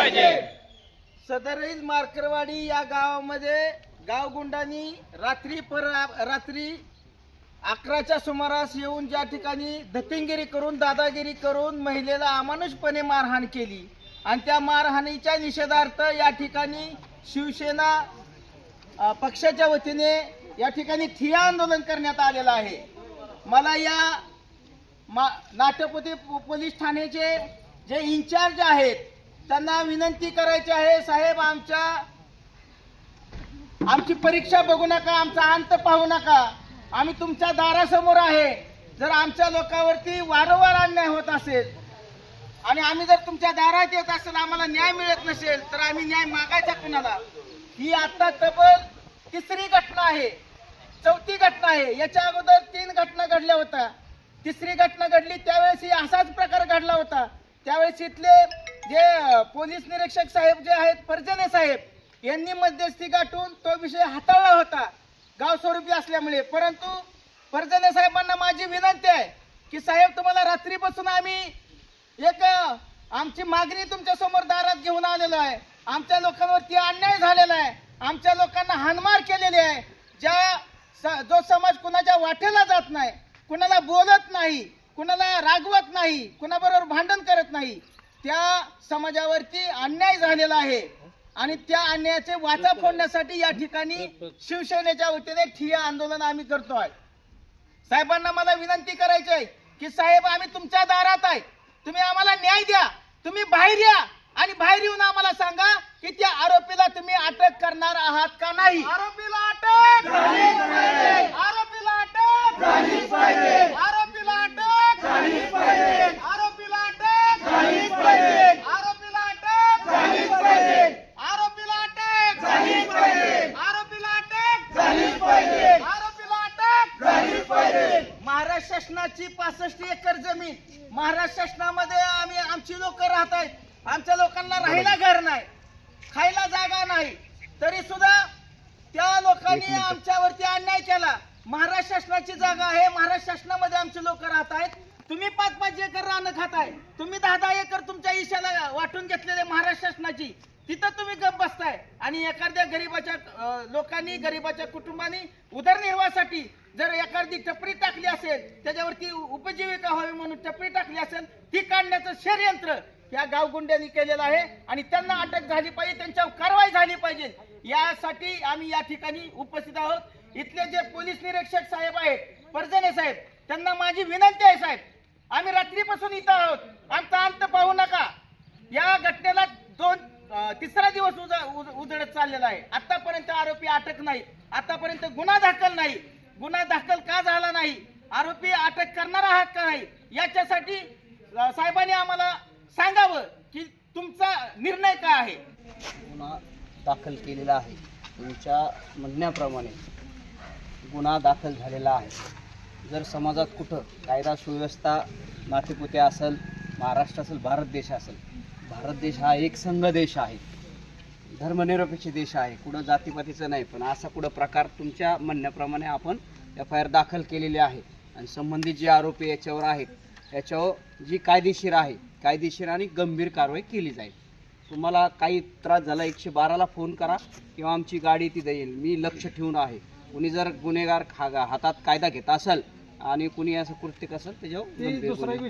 पाहिजे. सदरईज मार्करवाडी या गावामध्ये गावगुंडांनी रात्री पर रात्री अकराच्या सुमारास येऊन ज्या ठिकाणी धतिंगिरी करून दादागिरी करून महिलेला अमानुषपणे मारहाण केली आणि त्या मारहाणीच्या निषेधार्थ या ठिकाणी शिवसेना पक्षाच्या वतीने या ठिकाणी ठिया आंदोलन करण्यात आलेलं आहे. मला या मा नाट्यपती पो- पोलीस ठाण्याचे जे इन्चार्ज आहेत त्यांना विनंती करायची आहे साहेब आमच्या आमची परीक्षा बघू नका आमचा अंत पाहू नका. आम्ही तुमच्या दारासमोर आहे. जर आमच्या लोकांवरती वारंवार अन्याय होत असेल आणि आम्ही जर तुमच्या दारात येत असेल आम्हाला न्याय मिळत नसेल तर आम्ही न्याय मागायचा कुणाला? ही आता तब्बल तिसरी घटना आहे. चौथी घटना आहे. याच्या अगोदर तीन घटना घडल्या होत्या. तिसरी घटना घडली त्यावेळेस ही असाच प्रकार घडला होता. त्यावेळेस इथले जे पोलीस निरीक्षक साहेब जे आहेत परजने साहेब यांनी मध्यस्थी गाठून तो विषय हाताळला होता. गाव स्वरूपी असल्यामुळे. परंतु परजने साहेबांना माझी विनंती आहे की साहेब तुम्हाला रात्रीपासून आम्ही एक आमची मागणी तुमच्यासमोर दारात घेऊन आलेलो आहे. आमच्या लोकांवरती अन्याय झालेला आहे. आमच्या लोकांना हानमार केलेली आहे. ज्या स- जो समाज कुणाच्या वाटेला जात नाही कुणाला बोलत नाही कुणाला रागवत नाही कुणाबरोबर भांडण करत नाही त्या समाजावरती अन्याय झालेला आहे. आणि त्या अन्यायाचे वाचा फोडण्यासाठी या ठिकाणी शिवसेनेच्या वतीने ठिय्या आंदोलन आम्ही करतोय. साहेबांना मला विनंती करायची आहे की साहेब आम्ही तुमच्या दारात आहे. तुम्ही आम्हाला न्याय द्या. तुम्ही बाहेर या. आणि बाहेर येऊन आम्हाला सांगा की त्या आरोपीला तुम्ही अटक करणार आहात का नाही. आरोपीला अटक आरोपीला अटक आरोपीला अटक आरोपीला अटक आरोपीला अटक आरोपीला अटक आरोपीला अटक आरोपीला अटक महाराष्ट्र शासनाची पासष्ट एकर जमीन. महाराष्ट्र शासनामध्ये आम्ही आमची लोक राहत आहेत. आमच्या लोकांना राहायला घर नाही खायला जागा नाही. तरी सुद्धा त्या लोकांनी आमच्यावरती अन्याय केला. महाराष्ट्र शासनाची जागा आहे. महाराष्ट्र शासनामध्ये आमचे लोक राहत आहेत. तुम्ही पाच पाच एकर रानं खाताय. तुम्ही दहा दहा एकर तुमच्या ईशाला वाटून घेतलेले महाराष्ट्र शासनाची तिथं तुम्ही गप बसताय. आणि एखाद्या गरीबाच्या लोकांनी गरीबाच्या कुटुंबानी उदरनिर्वाहासाठी जर एखादी टपरी टाकली असेल त्याच्यावरती उपजीविका व्हावी म्हणून टपरी टाकली असेल ती काढण्याचं षडयंत्र या गावगुंड्यांनी केलेलं आहे. आणि त्यांना अटक झाली पाहिजे त्यांच्यावर कारवाई झाली पाहिजे. यासाठी आम्ही या ठिकाणी उपस्थित आहोत. इथले जे पोलीस निरीक्षक साहेब आहेत परजने साहेब त्यांना माझी विनंती आहे साहेब आम्ही रात्रीपासून इथं आहोत. आमचा अंत पाहू नका. या घटनेला दोन तिसरा दिवस उज- उज- उजळत चाललेला आहे. आतापर्यंत आरोपी अटक नाही. आतापर्यंत गुन्हा दाखल नाही. गुन्हा दाखल का झाला नाही? आरोपी अटक करणार आहात का नाही? याच्यासाठी साहेबांनी आम्हाला सांगावं की तुमचा निर्णय काय आहे? गुन्हा दाखल केलेला आहे. तुमच्या म्हणण्याप्रमाणे गुन्हा दाखल झालेला आहे. जर समाजात कुठं कायदा सुव्यवस्था नातेपुते असेल महाराष्ट्र असेल भारत देश असेल भारत देश हा एक संघ देश आहे. धर्मनिरपेक्ष देश आहे. कुठं जातीपातीचं नाही पण असा कुठं प्रकार तुमच्या म्हणण्याप्रमाणे आपण एफ आय आर दाखल केलेली आहे. आणि संबंधित जे आरोपी याच्यावर आहेत याच्यावर जी कायदेशीर आहे कायदेशीर आणि गंभीर कारवाई केली जाईल. तुम्हाला काही त्रास झाला एकशे बाराला फोन करा किंवा आमची गाडी तिथे येईल. मी लक्ष ठेवून आहे. कुणी जर गुन्हेगार खा हातात कायदा घेत असेल आणि कुणी असं कृत्य असेल त्याच्यावर गंभीर गुन्हे-